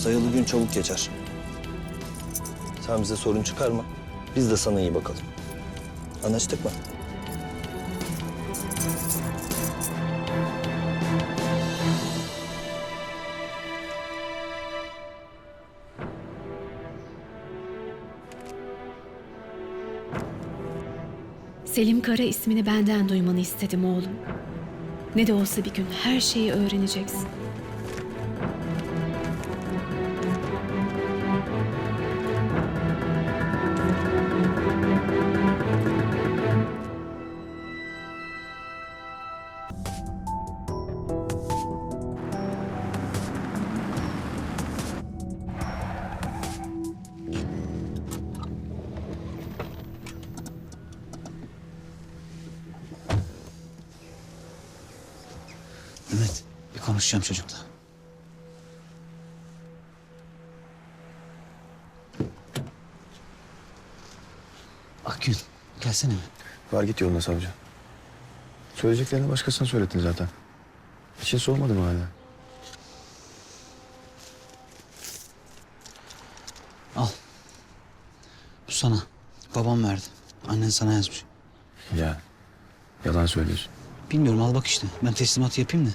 Sayılı gün çabuk geçer. Sen bize sorun çıkarma. Biz de sana iyi bakalım. Anlaştık mı? Selim Kara ismini benden duymanı istedim oğlum. Ne de olsa bir gün her şeyi öğreneceksin. Mehmet bir konuşacağım çocukla. Akgün gelsene. Var git yoluna savcı. Söyleyeceklerini başkasına söyledin zaten. Bir şey sormadım hala. Al. Bu sana. Babam verdi. Annen sana yazmış. Ya yalan söylüyorsun. Bilmiyorum al bak işte. Ben teslimatı yapayım da.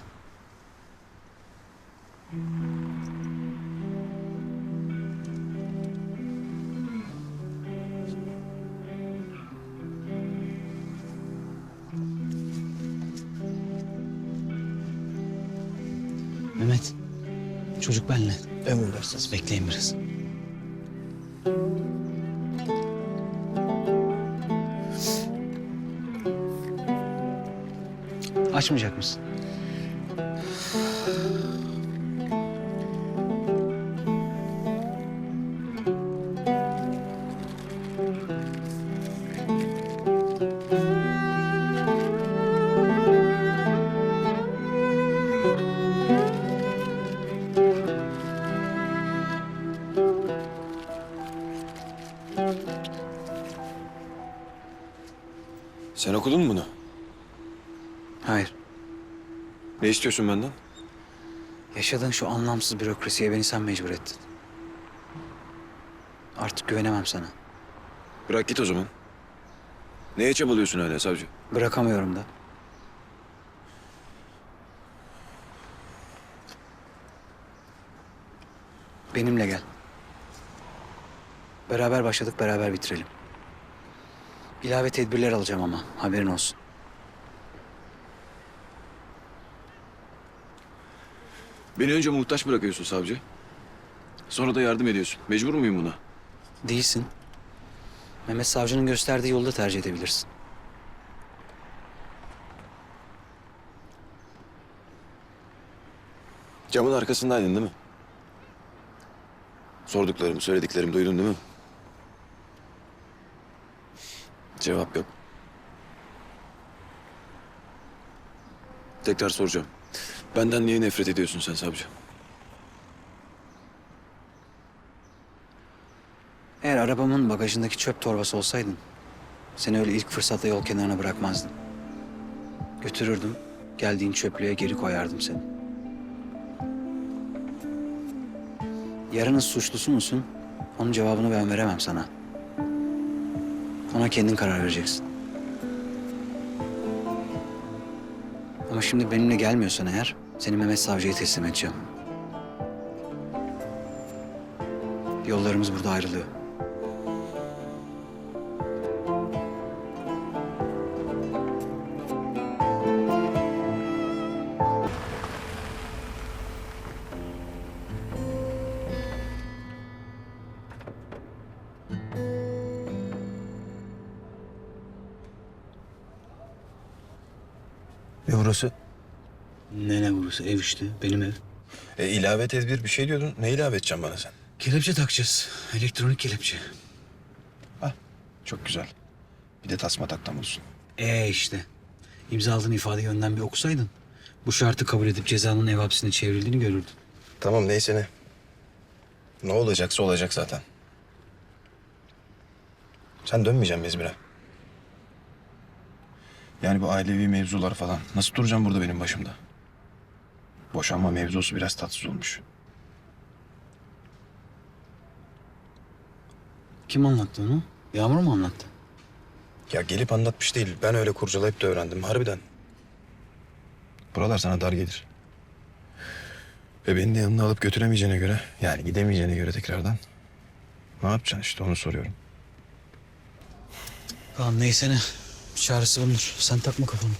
Mehmet. Çocuk benle. Emredersiniz. Bekleyin biraz. Açmayacak mısın? Sen okudun mu bunu? Hayır. Ne istiyorsun benden? Yaşadığın şu anlamsız bürokrasiye beni sen mecbur ettin. Artık güvenemem sana. Bırak git o zaman. Neye çabalıyorsun hala savcı? Bırakamıyorum da. Benimle gel. Beraber başladık, beraber bitirelim. İlave tedbirler alacağım ama haberin olsun. Beni önce muhtaç bırakıyorsun savcı. Sonra da yardım ediyorsun. Mecbur muyum buna? Değilsin. Mehmet Savcı'nın gösterdiği yolda tercih edebilirsin. Camın arkasındaydın değil mi? Sorduklarımı, söylediklerimi duydun değil mi? Cevap yok. Tekrar soracağım. Benden niye nefret ediyorsun sen savcı? Eğer arabamın bagajındaki çöp torbası olsaydın... ...seni öyle ilk fırsatta yol kenarına bırakmazdım. Götürürdüm, geldiğin çöplüğe geri koyardım seni. Yarının suçlusu musun? Onun cevabını ben veremem sana. Ona kendin karar vereceksin. Ama şimdi benimle gelmiyorsan eğer... ...seni Mehmet Savcı'ya teslim edeceğim. Yollarımız burada ayrılıyor. Ne burası? Ne ne burası? Ev işte. Benim ev. E, ilave tedbir bir şey diyordun. Ne ilave edeceğim bana sen? Kelepçe takacağız. Elektronik kelepçe. Ah, çok güzel. Bir de tasma taktam olsun. Ee işte. İmzaladığın ifadeyi önden bir okusaydın. Bu şartı kabul edip cezanın ev hapsine çevrildiğini görürdün. Tamam neyse ne. Ne olacaksa olacak zaten. Sen dönmeyeceksin mi İzmir'e? Yani bu ailevi mevzular falan. Nasıl duracağım burada benim başımda? Boşanma mevzusu biraz tatsız olmuş. Kim anlattı onu? Yağmur mu anlattı? Ya gelip anlatmış değil. Ben öyle kurcalayıp da öğrendim harbiden. Buralar sana dar gelir. Ve beni de yanına alıp götüremeyeceğine göre, yani gidemeyeceğine göre tekrardan. Ne yapacaksın işte onu soruyorum. Tamam neyse ne. Çaresi bulunur. Sen takma kafanı.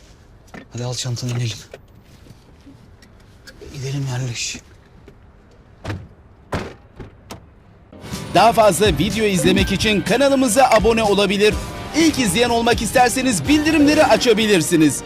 Hadi al çantanı inelim. Gidelim yerleş. Daha fazla video izlemek için kanalımıza abone olabilir. İlk izleyen olmak isterseniz bildirimleri açabilirsiniz.